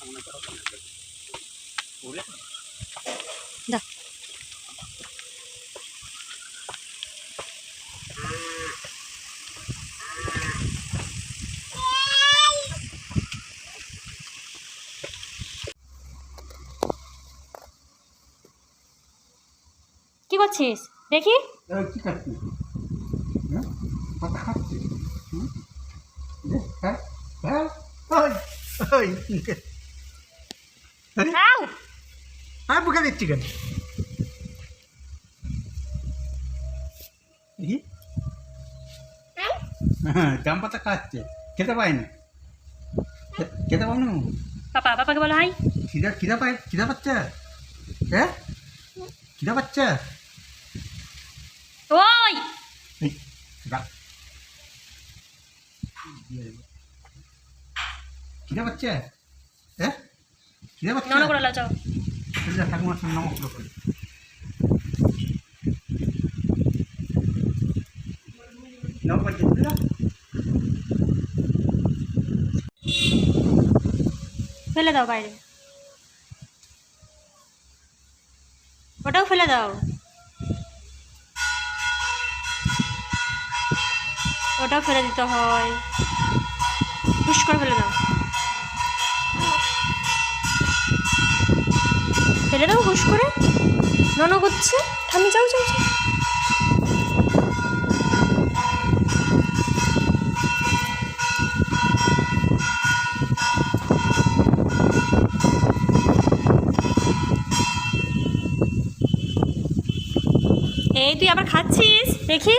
কি করছিস? দেখি। হ্যাঁ? হুম? হ্যাঁ? আউ হ্যাঁ বুকে দিচ্ছি কেন? হ্যাঁ জাম পাতা খাচ্ছে। খেতে পায় না। খেতে পায় না? পাপা পাপাকে বলো হাই। খিদা খিদা পায় খিদা পাচ্ছে? হ্যাঁ? খিদা পাচ্ছে? ওই। খিদা পাচ্ছে? হ্যাঁ? নন করে লাচাও যা ঠাকুমার সঙ্গে নমস্কার করি। নমস্কার করছি না ফেলে দাও বাইরে। ওটাও ফেলে দাও। ওটাও ফেলে দিতে হয়। হুশ করে ফেলে দাও। ফেলে দাও হুশ করে নন করছে আমি যাও যাও যাও। এই, তুই আবার খাচ্ছিস? দেখি।